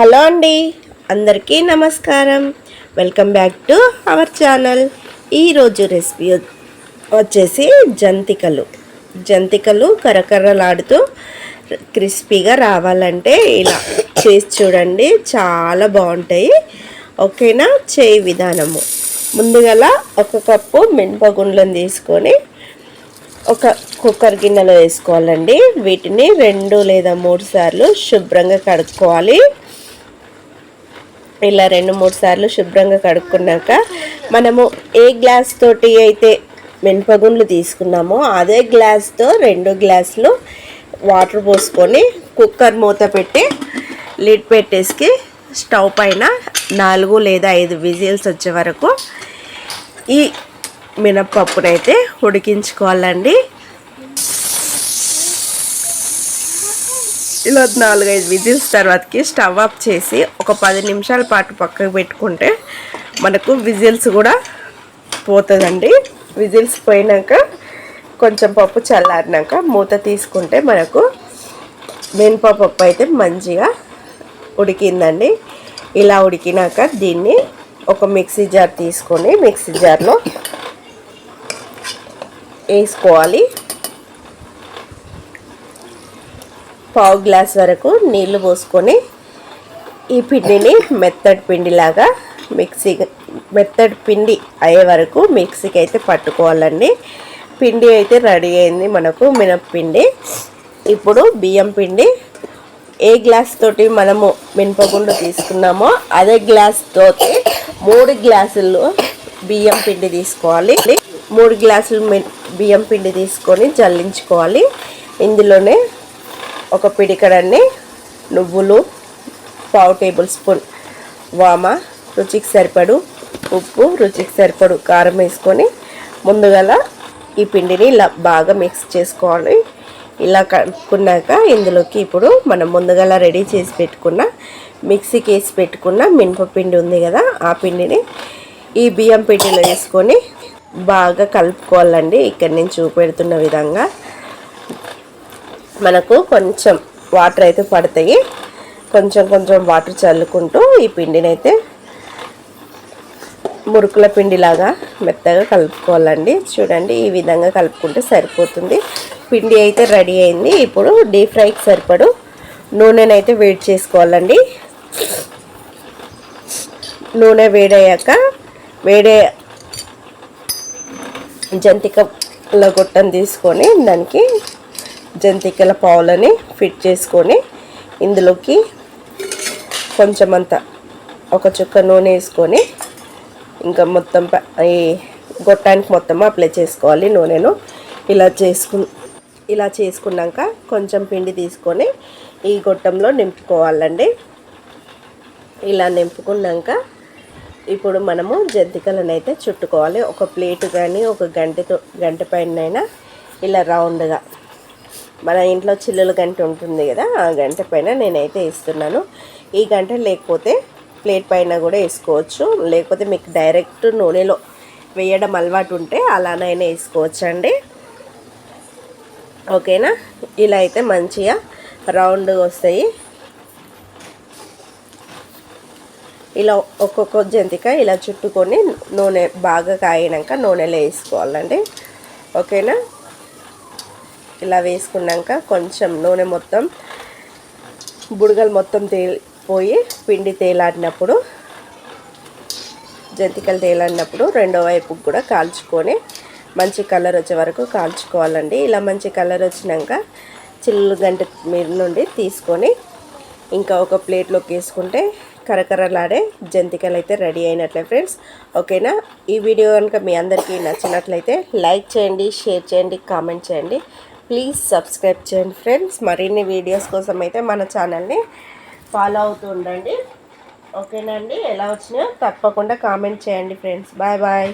Hello అండి అందరికీ నమస్కారం. Welcome back to our channel. ఈరోజు రెసిపీ వచ్చేసి జంతికలు. జంతికలు కరకరలాడుతూ క్రిస్పీగా రావాలంటే ఇలా చేసి చూడండి చాలా బాగుంటాయి. ఓకేనా? చేయి విధానము. ముందుగా ఒక కప్పు మినపగుండ్లను తీసుకొని ఒక కుక్కర్ గిన్నెలో వేసుకోవాలండి. వీటిని రెండు లేదా మూడు సార్లు శుభ్రంగా కడుక్కోవాలి. ఇలా రెండు మూడు సార్లు శుభ్రంగా కడుక్కున్నాక మనము ఏ గ్లాస్ తోటి అయితే మినపగుండ్లు తీసుకున్నామో అదే గ్లాస్తో రెండు గ్లాసులు వాటర్ పోసుకొని కుక్కర్ మూత పెట్టి లిడ్ పెట్టేసి స్టవ్ పైన నాలుగు లేదా ఐదు విజిల్స్ వచ్చే వరకు ఈ మినప్పప్పునైతే ఉడికించుకోవాలండి. ఇలా నాలుగైదు విజిల్స్ తర్వాతకి స్టవ్ ఆఫ్ చేసి ఒక పది నిమిషాల పాటు పక్కకు పెట్టుకుంటే మనకు విజిల్స్ కూడా పోతుందండి. విజిల్స్ పోయినాక కొంచెం పప్పు చల్లారినాక మూత తీసుకుంటే మనకు మినపప్పు అయితే మంచిగా ఉడికిందండి. ఇలా ఉడికినాక దీన్ని ఒక మిక్సీ జార్ తీసుకొని మిక్సీ జార్లో వేసుకోవాలి. పావు గ్లాస్ వరకు నీళ్ళు పోసుకొని ఈ పిండిని మెత్తడి పిండిలాగా మిక్సీ మెత్తడి పిండి అయ్యే వరకు మిక్సీకి అయితే పట్టుకోవాలండి. పిండి అయితే రెడీ అయింది మనకు మినప్పిండి ఇప్పుడు బియ్యం పిండి. ఏ గ్లాస్ తోటి మనము మినపగుండు తీసుకున్నామో అదే గ్లాస్ తోటి మూడు గ్లాసులు బియ్యం పిండి తీసుకోవాలి. మూడు గ్లాసులు బియ్యం పిండి తీసుకొని జల్లించుకోవాలి. ఇందులోనే ఒక పిడికడన్ని నువ్వులు పావు టేబుల్ స్పూన్ వామ రుచికి సరిపడు ఉప్పు రుచికి సరిపడు కారం వేసుకొని ముందుగల ఈ పిండిని ఇలా బాగా మిక్స్ చేసుకోవాలి. ఇలా కలుపుకున్నాక ఇందులోకి ఇప్పుడు మనం ముందుగల రెడీ చేసి పెట్టుకున్న మిక్సీకి వేసి పెట్టుకున్న మినపపిండి ఉంది కదా ఆ పిండిని ఈ బియ్యం పిండిలో వేసుకొని బాగా కలుపుకోవాలండి. ఇక్కడ నేను చూపెడుతున్న విధంగా మనకు కొంచెం వాటర్ అయితే పడతాయి. కొంచెం కొంచెం వాటర్ చల్లుకుంటూ ఈ పిండిని అయితే మురుకుల పిండిలాగా మెత్తగా కలుపుకోవాలండి. చూడండి ఈ విధంగా కలుపుకుంటే సరిపోతుంది. పిండి అయితే రెడీ అయింది. ఇప్పుడు డీప్ ఫ్రైకి సరిపడు నూనెనైతే వేడి చేసుకోవాలండి. నూనె వేడయ్యాక వేడే జంతికల గొట్టం తీసుకొని దానికి జంతికల పావులని ఫిట్ చేసుకొని ఇందులోకి కొంచెం ఒక చుక్క నూనె వేసుకొని ఇంకా మొత్తం ఈ గొట్టానికి మొత్తం అప్లై చేసుకోవాలి నూనెను. ఇలా చేసుకు ఇలా చేసుకున్నాక కొంచెం పిండి తీసుకొని ఈ గొట్టంలో నింపుకోవాలండి. ఇలా నింపుకున్నాక ఇప్పుడు మనము జంతికలను అయితే చుట్టుకోవాలి. ఒక ప్లేట్ కానీ ఒక గంటతో గంట పైన ఇలా రౌండ్గా మన ఇంట్లో చిల్లుల గంట ఉంటుంది కదా ఆ గంట పైన నేనైతే ఇస్తున్నాను. ఈ గంట లేకపోతే ప్లేట్ పైన కూడా వేసుకోవచ్చు. లేకపోతే మీకు డైరెక్ట్ నూనెలో వేయడం అలవాటు ఉంటే అలానైనా వేసుకోవచ్చు అండి ఓకేనా? ఇలా అయితే మంచిగా రౌండ్గా వస్తాయి. ఇలా ఒక్కొక్క జంతిక ఇలా చుట్టుకొని నూనె బాగా కాయినాక నూనెలో వేసుకోవాలండి. ఓకేనా? ఇలా వేసుకున్నాక కొంచెం నూనె మొత్తం బుడగలు మొత్తం తేలిపోయి పిండి తేలాడినప్పుడు జంతికలు తేలాడినప్పుడు రెండో వైపు కూడా కాల్చుకొని మంచి కలర్ వచ్చే వరకు కాల్చుకోవాలండి. ఇలా మంచి కలర్ వచ్చినాక చిల్లు గంట మీద నుండి తీసుకొని ఇంకా ఒక ప్లేట్లోకి వేసుకుంటే కరకరలాడే జంతికలు అయితే రెడీ అయినట్లే ఫ్రెండ్స్. ఓకేనా? ఈ వీడియో కనుక మీ అందరికీ నచ్చినట్లయితే లైక్ చేయండి షేర్ చేయండి కామెంట్ చేయండి. ప్లీజ్ సబ్స్క్రైబ్ చేయండి ఫ్రెండ్స్. మరిన్ని వీడియోస్ కోసం అయితే మన ఛానల్ని ఫాలో అవుతూ ఉండండి. ఓకేనండి? ఎలా వచ్చినాయో తప్పకుండా కామెంట్ చేయండి ఫ్రెండ్స్. Bye bye.